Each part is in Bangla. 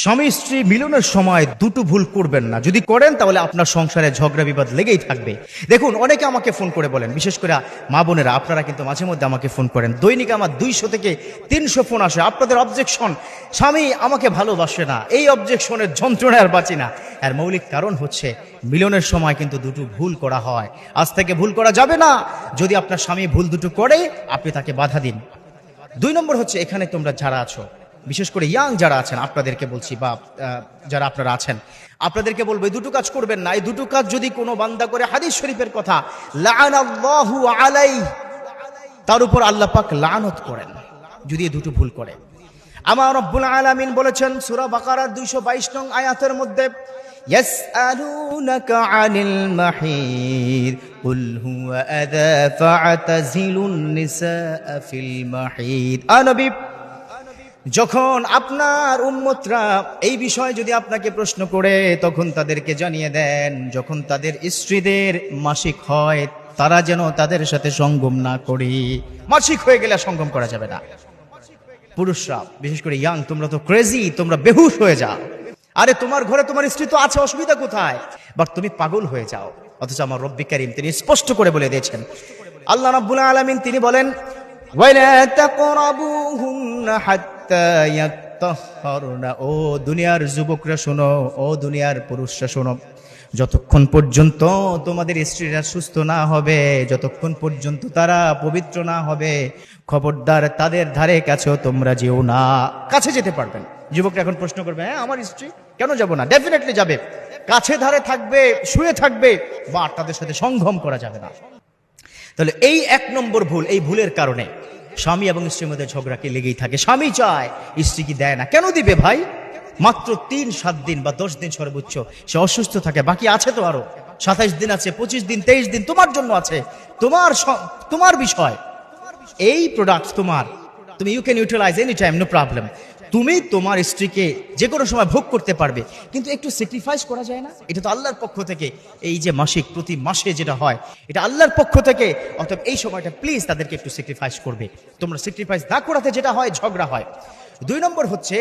স্বামী স্ত্রী মিলনের সময় দুটো ভুল করবেন না। যদি করেন, তাহলে আপনার সংসারে ঝগড়া বিবাদ লেগেই থাকবে। দেখুন, অনেকে আমাকে ফোন করে বলেন, বিশেষ করে মা বোনেরা, আপনারা কিন্তু মাঝে মধ্যে আমাকে ফোন করেন। দৈনিক আমার দুইশো থেকে তিনশো ফোন আসে। আপনাদের অবজেকশন স্বামী আমাকে ভালোবাসে না। এই অবজেকশনের যন্ত্রণায় আর বাঁচি না। এর মৌলিক কারণ হচ্ছে, মিলনের সময় কিন্তু দুটো ভুল করা হয়। আজ থেকে ভুল করা যাবে না। যদি আপনার স্বামী ভুল দুটো করে, আপনি তাকে বাধা দিন। দুই নম্বর হচ্ছে, এখানে তোমরা যারা আছো বিশেষ করে ইয়াং যারা আছেন, আপনাদেরকে বলছি বা যারা আপনারা আছেন, আপনাদেরকে বলব, এই দুটো কাজ করবেন না। এই দুটো কাজ যদি কোনো বান্দা করে, হাদিস শরীফের কথা আলাই তার উপর আল্লাহ পাক লানত করেন, যদি এই দুটো ভুল করে। আমার রব্বুল আলামিন বলেছেন, সূরা বাকারার 222 নং আয়াতের মধ্যে হুয়া আযা ফা'তাজিলুন নিসা ফিল মাহিদ। আনবী যখন আপনার উম্মতরা এই বিষয়ে যদি আপনাকে প্রশ্ন করে, তখন তাদেরকে জানিয়ে দেন, যখন তাদের স্ত্রীদের মাসিক হয়, তারা যেন তাদের সাথে সঙ্গম না করি। মাসিক হয়ে গেলে সঙ্গম করা যাবে না। পুরুষরা, বিশেষ করে ইয়াং, তোমরা তো ক্রেজি তোমরা বেহুশ হয়ে যাও। আরে, তোমার ঘরে তোমার স্ত্রী তো আছে, অসুবিধা কোথায়? বাট তুমি পাগল হয়ে যাও। অথচ আমার রব্বি করিম তিনি স্পষ্ট করে বলে দিয়েছেন। আল্লাহ রাব্বুল আলামিন তিনি বলেন ও দুনিয়ার যুবকরা শোনো, ও দুনিয়ার পুরুষরা শোনো। যতক্ষণ পর্যন্ত তোমাদের স্ত্রীরা সুস্থ না হবে, যতক্ষণ পর্যন্ত তারা পবিত্র না হবে, খবরদার তাদের ধারে কাছেও তোমরা যেও না। কাছে যেতে পারবেন যুবকরা এখন প্রশ্ন করবে হ্যাঁ আমার স্ত্রী? কেন যাব না? ডেফিনেটলি যাবে। কাছে ধারে থাকবে, শুয়ে থাকবে, বা তাদের সাথে সংগম করা যাবে না। তাহলে এই এক নম্বর ভুল, এই ভুলের কারণে স্বামী এবং স্ত্রীর মধ্যে ঝগড়াকে লেগেই থাকে? স্বামী চায়, স্ত্রী কি দেয় না? কেন দিবে ভাই? মাত্র তিন, সাত দিন বা দশ দিন সর্বোচ্চ সে অসুস্থ থাকে, বাকি আছে তো আরও। সাতাইশ দিন আছে, পঁচিশ দিন, তেইশ দিন, তোমার জন্য আছে। তোমার তোমার বিষয়। এই প্রোডাক্ট তোমার। তুমি you can utilise any time no problem তুমি তোমার স্ত্রীকে যে কোনো সময় ভোগ করতে পারবে। কিন্তু একটু স্যাক্রিফাইস করা যায় না? এটা তো আল্লাহর পক্ষ থেকে এই যে মাসিক, প্রতি মাসে যেটা হয়, এটা আল্লাহর পক্ষ থেকে। অতএব এই সময়টা প্লিজ তাদেরকে একটু স্যাক্রিফাইস করবে। তোমরা স্যাক্রিফাইস না করাতে যেটা হয়, ঝগড়া হয়। দুই নম্বর হচ্ছে,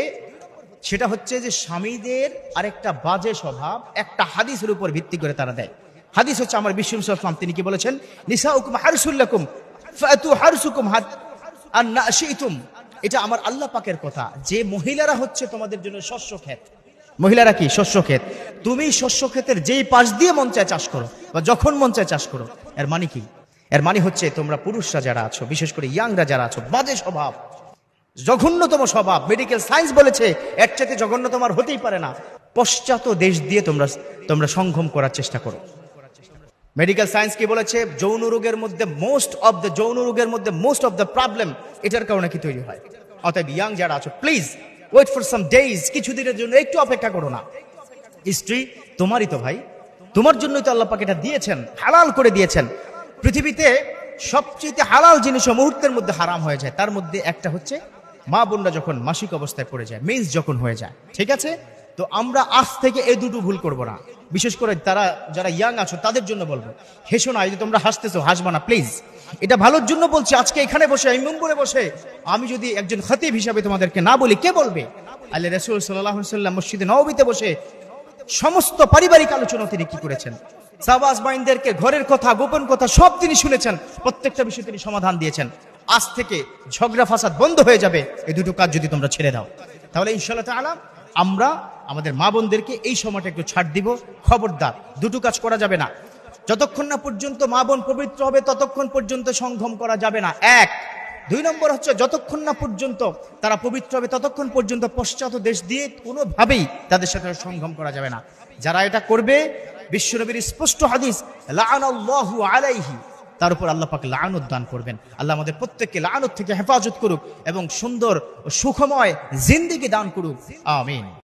সেটা হচ্ছে যে স্বামীদের আরেকটা বাজে স্বভাব, একটা হাদিসের উপর ভিত্তি করে তারা দেয়। হাদিস হচ্ছে আমার বিশ্ব ইসলাম তিনি কি বলেছেন? নিসা উকুম হারসুল্লাকুম হারসুকুম হাত আর না এটা আমার আল্লাহ পাকের কথা। যে মহিলারা হচ্ছে তোমাদের জন্য শস্য ক্ষেত। মহিলারা কি? শস্য ক্ষেত। তুমি শস্য ক্ষেতের যেই পাশ দিয়ে মন চায় চাষ করো বা যখন মন চায় চাষ করো এর মানে কি? এর মানে হচ্ছে তোমরা পুরুষরা যারা আছো বিশেষ করে ইয়াংরা যারা আছো বাজে স্বভাব। জঘন্যতম স্বভাব। মেডিকেল সায়েন্স বলেছে এর চাইতে জঘন্যতম আর হতেই পারে না। পশ্চাৎ দেশ দিয়ে তোমরা তোমরা সংগম করার চেষ্টা করো। মেডিকেল সায়েন্স কি বলেছে? যৌন রোগের মধ্যে মোস্ট অফ দ্য যৌন রোগের মধ্যে মোস্ট অফ দ্য প্রবলেম এটার কারণে কি তৈরি হয়? অতএব ইয়াং যারা আছো please wait for some days কিছুদিনের জন্য একটু অপেক্ষা করো না। স্ত্রী, তোমারই তো ভাই, তোমার জন্যই তো আল্লাহ পাক এটা দিয়েছেন, হালাল করে দিয়েছেন। পৃথিবীতে সবচেয়ে হালাল জিনিসও মুহূর্তের মধ্যে হারাম হয়ে যায়, তার মধ্যে একটা হচ্ছে মা বোনরা যখন মাসিক অবস্থায় পড়ে যায় মেন্স যখন হয়ে যায়, ঠিক আছে? তো আমরা আজ থেকে এই দুটো ভুল করব না। বিশেষ করে তারা, যারা ইয়াং আছো, তাদের জন্য বলব। হেসো না, এই যে তোমরা হাসতেছো, হাসবা না প্লিজ এটা ভালোর জন্য বলছি, আজকে এখানে বসে, এই মুম্বরে বসে, আমি যদি একজন খতিব হিসাবে তোমাদেরকে না বলি, কে বলবে? আল্লাহ রসুল সাল্লাহ সাল্লাম মসজিদে নবীতে বসে, সমস্ত পারিবারিক আলোচনা তিনি কি করেছেন? সাবাস বাইনদেরকে ঘরের কথা, গোপন কথা, সব তিনি শুনেছেন, প্রত্যেকটা বিষয়ে তিনি সমাধান দিয়েছেন। আজ থেকে ঝগড়া, ফাসাদ বন্ধ হয়ে যাবে, এই দুটো কাজ যদি তোমরা ছেড়ে দাও। তাহলে ইনশাল্লাহ তাআলা আমরা আমাদের মা বোনদেরকে এই সময়টা একটু ছাড় দিব। খবরদার, দুটো কাজ করা যাবে না। যতক্ষণ না পর্যন্ত মা বোন পবিত্র হবে, ততক্ষণ পর্যন্ত সংগম করা যাবে না। এক। দুই নম্বর হচ্ছে, যতক্ষণ না পর্যন্ত তারা পবিত্র হবে, ততক্ষণ পর্যন্ত পশ্চাৎ দেশ দিয়ে কোনোভাবেই তাদের সাথে সংগম করা যাবে না। যারা এটা করবে, বিশ্বনবীর স্পষ্ট হাদিস, লাআনাল্লাহু আলাইহি তার উপর আল্লাহ পাক লানত দান করবেন। আল্লাহ আমাদের প্রত্যেককে লানত থেকে হেফাজত করুক এবং সুন্দর সুখময় জিন্দিগি দান করুক। আমিন।